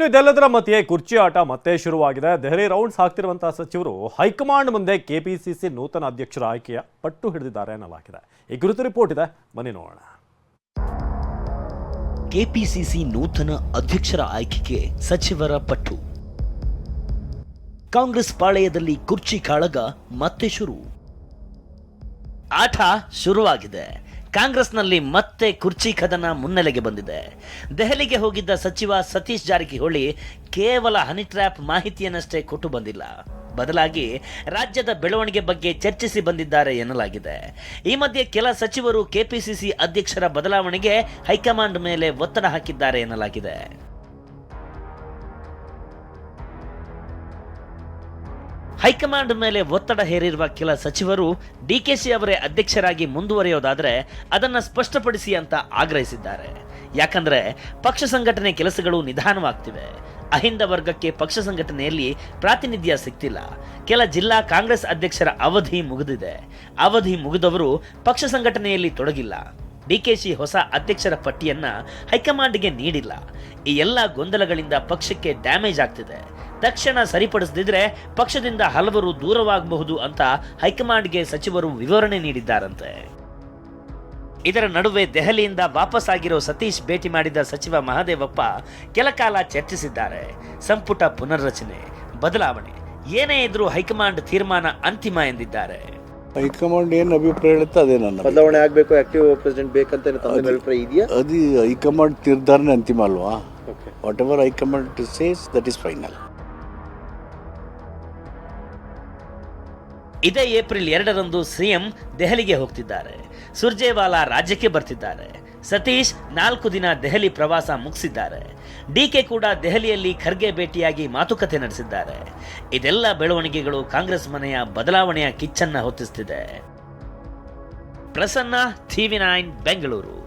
ಇನ್ನು ಇದೆಲ್ಲದರ ಮಧ್ಯೆ ಕುರ್ಚಿ ಆಟ ಮತ್ತೆ ಶುರುವಾಗಿದೆ. ದೆಹಲಿ ರೌಂಡ್ಸ್ ಹಾಕ್ತಿರುವಂತಹ ಸಚಿವರು ಹೈಕಮಾಂಡ್ ಮುಂದೆ ಕೆಪಿಸಿಸಿ ನೂತನ ಅಧ್ಯಕ್ಷರ ಆಯ್ಕೆಯ ಪಟ್ಟು ಹಿಡಿದಿದ್ದಾರೆ ಎನ್ನಲಾಗಿದೆ. ಈ ಕುರಿತು ರಿಪೋರ್ಟ್ ಇದೆ. ಬನ್ನಿ ನೋಡೋಣ. ಕೆಪಿಸಿಸಿ ನೂತನ ಅಧ್ಯಕ್ಷರ ಆಯ್ಕೆಗೆ ಸಚಿವರ ಪಟ್ಟು. ಕಾಂಗ್ರೆಸ್ ಪಾಳೆಯದಲ್ಲಿ ಕುರ್ಚಿ ಕಾಳಗ ಮತ್ತೆ ಶುರು. ಆಟ ಶುರುವಾಗಿದೆ. ಕಾಂಗ್ರೆಸ್ನಲ್ಲಿ ಮತ್ತೆ ಕುರ್ಚಿ ಕದನ ಮುನ್ನೆಲೆಗೆ ಬಂದಿದೆ. ದೆಹಲಿಗೆ ಹೋಗಿದ್ದ ಸಚಿವ ಸತೀಶ್ ಜಾರಕಿಹೊಳಿ ಕೇವಲ ಹನಿ ಟ್ರ್ಯಾಪ್ ಮಾಹಿತಿಯನ್ನಷ್ಟೇ ಕೊಟ್ಟು ಬಂದಿಲ್ಲ. ಬದಲಾಗಿ ರಾಜ್ಯದ ಬೆಳವಣಿಗೆ ಬಗ್ಗೆ ಚರ್ಚಿಸಿ ಬಂದಿದ್ದಾರೆ ಎನ್ನಲಾಗಿದೆ. ಈ ಮಧ್ಯೆ ಕೆಲ ಸಚಿವರು ಕೆಪಿಸಿಸಿ ಅಧ್ಯಕ್ಷರ ಬದಲಾವಣೆಗೆ ಹೈಕಮಾಂಡ್ ಮೇಲೆ ಒತ್ತಡ ಹಾಕಿದ್ದಾರೆ ಎನ್ನಲಾಗಿದೆ. ಹೈಕಮಾಂಡ್ ಮೇಲೆ ಒತ್ತಡ ಹೇರಿರುವ ಕೆಲ ಸಚಿವರು ಡಿಕೆಶಿ ಅವರೇ ಅಧ್ಯಕ್ಷರಾಗಿ ಮುಂದುವರಿಯೋದಾದರೆ ಅದನ್ನು ಸ್ಪಷ್ಟಪಡಿಸಿ ಅಂತ ಆಗ್ರಹಿಸಿದ್ದಾರೆ. ಯಾಕಂದ್ರೆ ಪಕ್ಷ ಸಂಘಟನೆ ಕೆಲಸಗಳು ನಿಧಾನವಾಗ್ತಿವೆ. ಅಹಿಂದ ವರ್ಗಕ್ಕೆ ಪಕ್ಷ ಸಂಘಟನೆಯಲ್ಲಿ ಪ್ರಾತಿನಿಧ್ಯ ಸಿಗ್ತಿಲ್ಲ ಕೆಲ ಜಿಲ್ಲಾ ಕಾಂಗ್ರೆಸ್ ಅಧ್ಯಕ್ಷರ ಅವಧಿ ಮುಗಿದಿದೆ. ಅವಧಿ ಮುಗಿದವರು ಪಕ್ಷ ಸಂಘಟನೆಯಲ್ಲಿ ತೊಡಗಿಲ್ಲ. ಡಿಕೆಶಿ ಹೊಸ ಅಧ್ಯಕ್ಷರ ಪಟ್ಟಿಯನ್ನ ಹೈಕಮಾಂಡ್ಗೆ ನೀಡಿಲ್ಲ. ಈ ಎಲ್ಲ ಗೊಂದಲಗಳಿಂದ ಪಕ್ಷಕ್ಕೆ ಡ್ಯಾಮೇಜ್ ಆಗ್ತಿದೆ. ತಕ್ಷಣ ಸರಿಪಡಿಸದಿದ್ರೆ ಪಕ್ಷದಿಂದ ಹಲವರು ದೂರವಾಗಬಹುದು ಅಂತ ಹೈಕಮಾಂಡ್ಗೆ ಸಚಿವರು ವಿವರಣೆ ನೀಡಿದ್ದಾರಂತೆ. ಇದರ ನಡುವೆ ದೆಹಲಿಯಿಂದ ವಾಪಸ್ ಆಗಿರೋ ಸತೀಶ್ ಭೇಟಿ ಮಾಡಿದ ಸಚಿವ ಮಹಾದೇವಪ್ಪ ಕೆಲ ಕಾಲ ಚರ್ಚಿಸಿದ್ದಾರೆ. ಸಂಪುಟ ಪುನರ್ರಚನೆ ಬದಲಾವಣೆ ಏನೇ ಇದ್ರೂ ಹೈಕಮಾಂಡ್ ತೀರ್ಮಾನ ಅಂತಿಮ ಎಂದಿದ್ದಾರೆ. ಹೈಕಮಾಂಡ್ ಏನು ಅಭಿಪ್ರಾಯ ಹೇಳುತ್ತೆ ಅದೇ ನನ್ನ ಬದಲಾವಣೆ ಆಗಬೇಕು ಆಕ್ಟಿವ್ ಪ್ರೆಸಿಡೆಂಟ್ ಬೇಕಂತ ಅಭಿಪ್ರಾಯ ಇದೆಯಾ? ಅದು ಹೈಕಮಾಂಡ್ ನಿರ್ಧಾರನೇ ಅಂತಿಮ ಅಲ್ವಾ? Okay whatever high command says that is final ಇದೇ ಏಪ್ರಿಲ್ ಎರಡರಂದು ಸಿಎಂ ದೆಹಲಿಗೆ ಹೋಗ್ತಿದ್ದಾರೆ. ಸುರ್ಜೇವಾಲಾ ರಾಜ್ಯಕ್ಕೆ ಬರ್ತಿದ್ದಾರೆ. ಸತೀಶ್ ನಾಲ್ಕು ದಿನ ದೆಹಲಿ ಪ್ರವಾಸ ಮುಗಿಸಿದ್ದಾರೆ. ಡಿಕೆ ಕೂಡ ದೆಹಲಿಯಲ್ಲಿ ಖರ್ಗೆ ಭೇಟಿಯಾಗಿ ಮಾತುಕತೆ ನಡೆಸಿದ್ದಾರೆ. ಇದೆಲ್ಲ ಬೆಳವಣಿಗೆಗಳು ಕಾಂಗ್ರೆಸ್ ಮನೆಯ ಬದಲಾವಣೆಯ ಕಿಚ್ಚನ್ನ ಹೊತ್ತಿಸುತ್ತಿದೆ ಪ್ರಸನ್ನ ಟಿವಿ ನೈನ್ ಬೆಂಗಳೂರು.